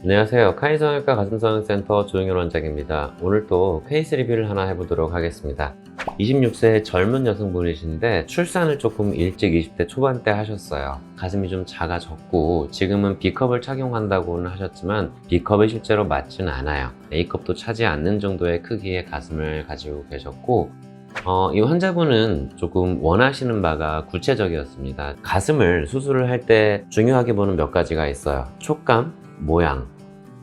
안녕하세요. 카이성형외과 가슴성형센터 조영현 원장입니다. 오늘 또 케이스 리뷰를 하나 해보도록 하겠습니다. 26세 젊은 여성분이신데 출산을 조금 일찍 20대 초반때 하셨어요. 가슴이 좀 작아졌고 지금은 B컵을 착용한다고는 하셨지만 B컵이 실제로 맞지는 않아요. A컵도 차지 않는 정도의 크기의 가슴을 가지고 계셨고 어, 이 환자분은 조금 원하시는 바가 구체적이었습니다. 가슴을 수술을 할 때 중요하게 보는 몇 가지가 있어요. 촉감, 모양.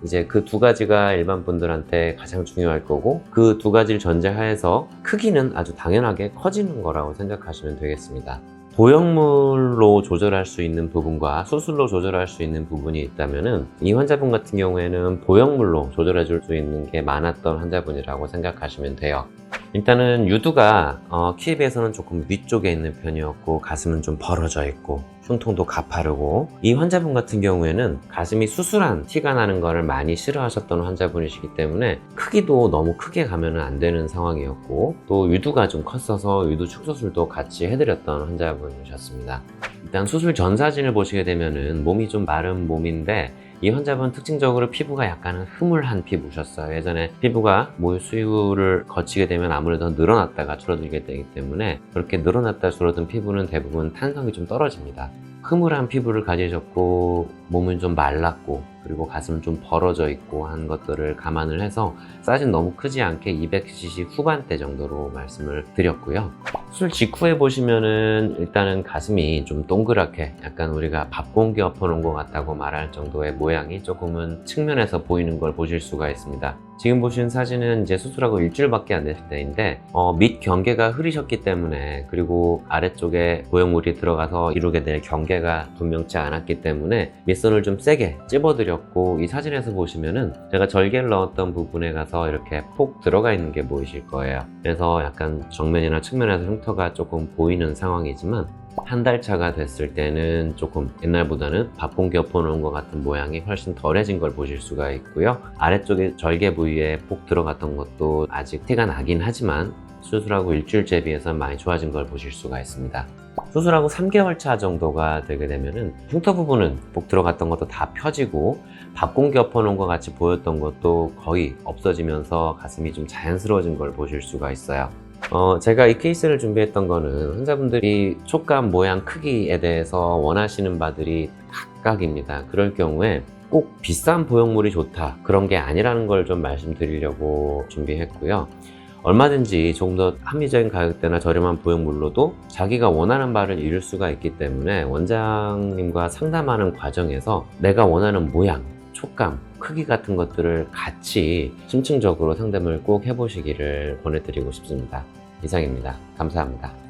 이제 그 두 가지가 일반 분들한테 가장 중요할 거고 그 두 가지를 전제하에서 크기는 아주 당연하게 커지는 거라고 생각하시면 되겠습니다. 보형물로 조절할 수 있는 부분과 수술로 조절할 수 있는 부분이 있다면은 이 환자분 같은 경우에는 보형물로 조절해 줄 수 있는 게 많았던 환자분이라고 생각하시면 돼요. 일단은 유두가 어, 키에 비해서는 조금 위쪽에 있는 편이었고 가슴은 좀 벌어져 있고 흉통도 가파르고 이 환자분 같은 경우에는 가슴이 수술한 티가 나는 것을 많이 싫어하셨던 환자분이시기 때문에 크기도 너무 크게 가면 안 되는 상황이었고 또 유두가 좀 컸어서 유두 축소술도 같이 해드렸던 환자분 이셨습니다. 일단 수술 전 사진을 보시게 되면은 몸이 좀 마른 몸인데 이 환자분 특징적으로 피부가 약간은 흐물한 피부셨어요. 예전에 피부가 모유 수유를 거치게 되면 아무래도 늘어났다가 줄어들게 되기 때문에 그렇게 늘어났다 줄어든 피부는 대부분 탄성이 좀 떨어집니다. 흐물한 피부를 가지셨고 몸은 좀 말랐고 그리고 가슴은 좀 벌어져 있고 한 것들을 감안을 해서 사이즈는 너무 크지 않게 200cc 후반대 정도로 말씀을 드렸고요. 수술 직후에 보시면은 일단은 가슴이 좀 동그랗게 약간 우리가 밥 공기 엎어놓은 것 같다고 말할 정도의 모양이 조금은 측면에서 보이는 걸 보실 수가 있습니다. 지금 보신 사진은 이제 수술하고 일주일밖에 안 됐을 때인데 어, 밑 경계가 흐리셨기 때문에 그리고 아래쪽에 보형물이 들어가서 이루게 될 경계가 분명치 않았기 때문에 밑선을 좀 세게 찝어드렸고 이 사진에서 보시면은 제가 절개를 넣었던 부분에 가서 이렇게 폭 들어가 있는 게 보이실 거예요. 그래서 약간 정면이나 측면에서 흉터가 조금 보이는 상황이지만 한 달 차가 됐을 때는 조금 옛날보다는 밥공기 엎어놓은 것 같은 모양이 훨씬 덜해진 걸 보실 수가 있고요. 아래쪽에 절개 부위에 폭 들어갔던 것도 아직 티가 나긴 하지만 수술하고 일주일째 비해서 많이 좋아진 걸 보실 수가 있습니다. 수술하고 3개월 차 정도가 되게 되면은 흉터 부분은 복 들어갔던 것도 다 펴지고 밥공기 엎어놓은 것 같이 보였던 것도 거의 없어지면서 가슴이 좀 자연스러워진 걸 보실 수가 있어요. 어, 제가 이 케이스를 준비했던 거는 환자분들이 촉감, 모양, 크기에 대해서 원하시는 바들이 각각입니다. 그럴 경우에 꼭 비싼 보형물이 좋다 그런 게 아니라는 걸 좀 말씀드리려고 준비했고요. 얼마든지 조금 더 합리적인 가격대나 저렴한 보형물로도 자기가 원하는 바를 이룰 수가 있기 때문에 원장님과 상담하는 과정에서 내가 원하는 모양, 촉감, 크기 같은 것들을 같이 심층적으로 상담을 꼭 해보시기를 권해드리고 싶습니다. 이상입니다. 감사합니다.